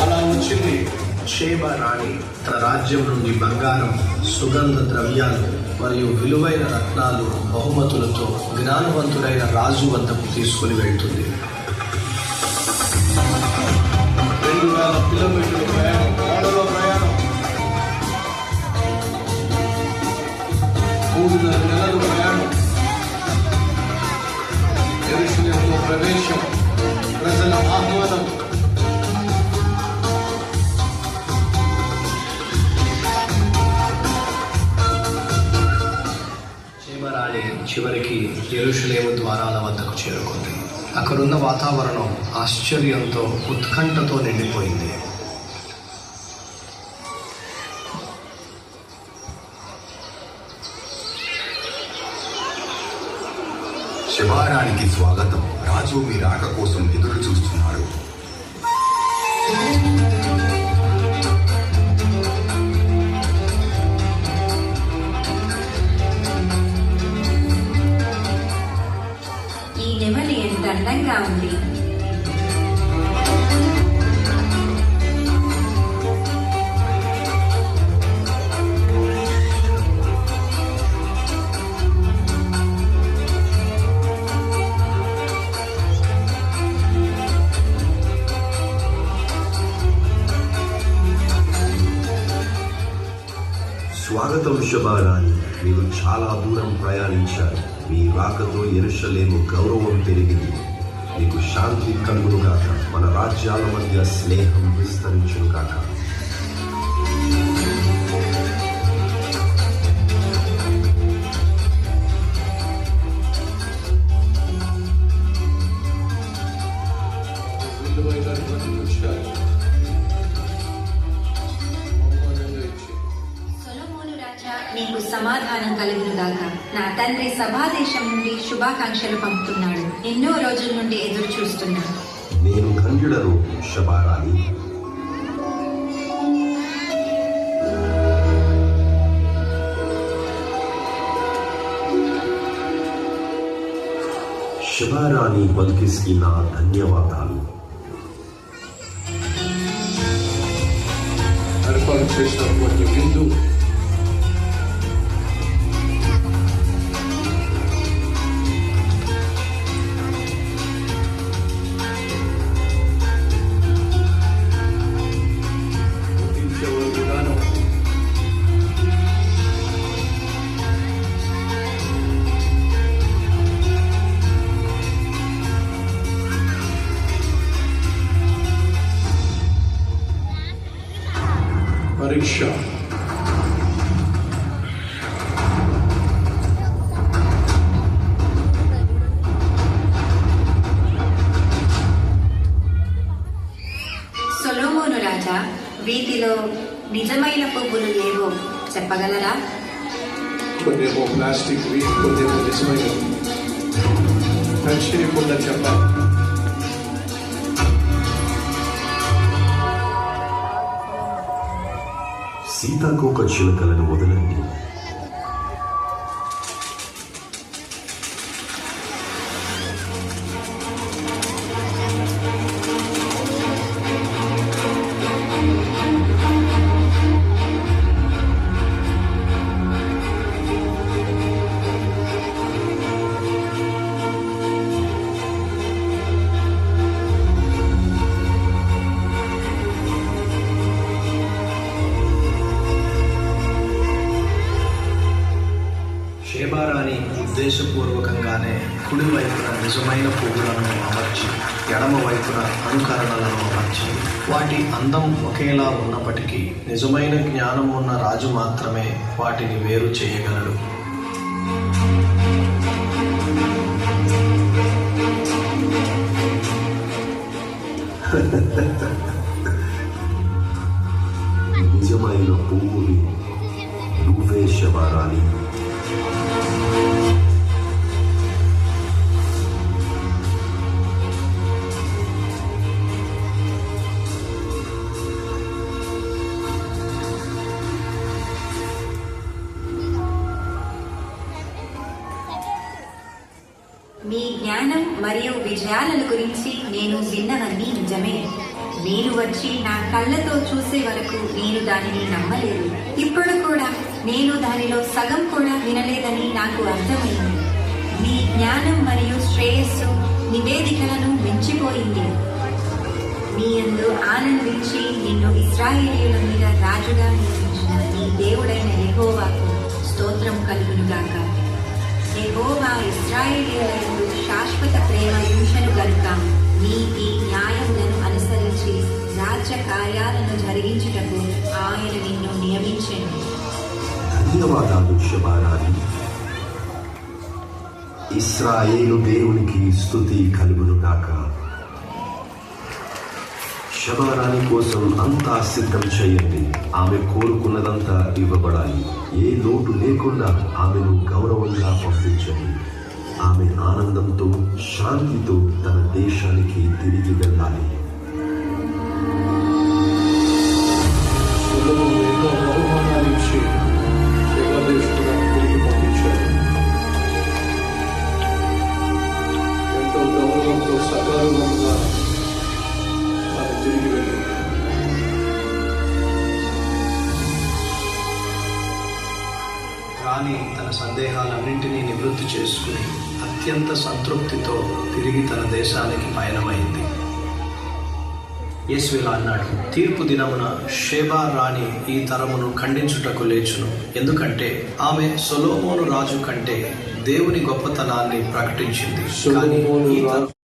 అలా వచ్చింది. షేబ రాణి తన రాజ్యం నుండి బంగారం సుగంధ ద్రవ్యాలు మరియు విలువైన రత్నాలు బహుమతులతో జ్ఞానవంతుడైన రాజు వద్దకు తీసుకుని వెళ్తుంది. రెండు వేల కిలోమీటర్ల ప్రయాణం ఓడలో ప్రయాణం. మూడున్నర నెలల ప్రయాణం. ప్రవేశం. షేబ చివరికి ఎరుషులేము ద్వారాల వద్దకు చేరుకుంది. అక్కడున్న వాతావరణం ఆశ్చర్యంతో ఉత్కంఠతో నిండిపోయింది. శివారానికి స్వాగతం. రాజు మీ రాక కోసం ఎదురు చూస్తున్నాడు స్వాగతం శుభారాణి. మీరు చాలా దూరం ప్రయాణించారు. మీ రాకతో ఎరుషలేము గౌరవం పెరిగింది. మీకు శాంతి కలుగునుగాక. మన రాజ్యాల మధ్య స్నేహం విస్తరించును కాక నీకు సమాధానం కలుగునుగాక నా తండ్రి సభాదేశం నుండి శుభాకాంక్షలు పంపుతున్నాడు. ఎన్నో రోజుల నుండి ఎదురు చూస్తున్నాను నేను ధన్యుడను శబారాణి శబారాణి బల్కిస్కి నా ధన్యవాదాలు. ఏర్పాటు చేసినటువంటి విందు పరీక్ష. సొలోమోను రాజా వీటిలో నిజమైన పువ్వులు ఏవో చెప్పగలరా? కొన్నేమో ప్లాస్టిక్ కొన్నేమో నిజమైన చెప్పాలి. సీతాకోక చిలకలను వదలండి. నిజమైన పువ్వులను అమర్చి ఎడమ వైపున అనుకరణలను అమర్చి వాటి అందం ఒకేలా ఉన్నప్పటికీ నిజమైన జ్ఞానం ఉన్న రాజు మాత్రమే వాటిని వేరు చేయగలడు. నిజమైన పువ్వులు నువ్వే శబారాణి జ్ఞానం మరియు విజయాలను గురించి నేను విన్నవన్నీ నిజమే. నేను వచ్చి నా కళ్ళతో చూసే వరకు నేను దానిని నమ్మలేదు. ఇప్పుడు కూడా నేను దానిలో సగం కూడా వినలేదని నాకు అర్థమైంది. మీ జ్ఞానం మరియు శ్రేయస్సు నివేదికలను మించిపోయింది. మీ యందు ఆనందించి నిన్ను ఇస్రాయేలీల మీద రాజుగా నియమించిన నీ దేవుడైన ఎహోవాకు స్తోత్రం కలుగునుగాక. యహోవా ఇస్రాయేలీయుల శాశ్వత ప్రేమ హింసను గనుక నీతి న్యాయములను అనుసరించి రాజ్య కార్యాలను జరిగించుటకు ఆయన నిన్ను నియమించను ధన్యవాదాలు శుభారాధి. ఇస్రాయేలు దేవునికి స్థుతి కలుగును కాక శబారాణి కోసం అంతా సిద్ధం చేయండి. ఆమె కోరుకున్నదంతా ఇవ్వబడాలి. ఏ లోటు లేకుండా ఆమెను గౌరవంగా పంపించండి. ఆమె ఆనందంతో శాంతితో తన దేశానికి తిరిగి వెళ్ళాలి. రాణి తన సందేహాలన్నింటినీ నివృత్తి చేసుకుని అత్యంత సంతృప్తితో తిరిగి తన దేశానికి పయనమైంది. యేసు అన్నాడు తీర్పు దినమున షేబా రాణి ఈ తరమును ఖండించుటకు లేచును. ఎందుకంటే ఆమె సొలోమోను రాజు కంటే దేవుని గొప్పతనాన్ని ప్రకటించింది. కానీ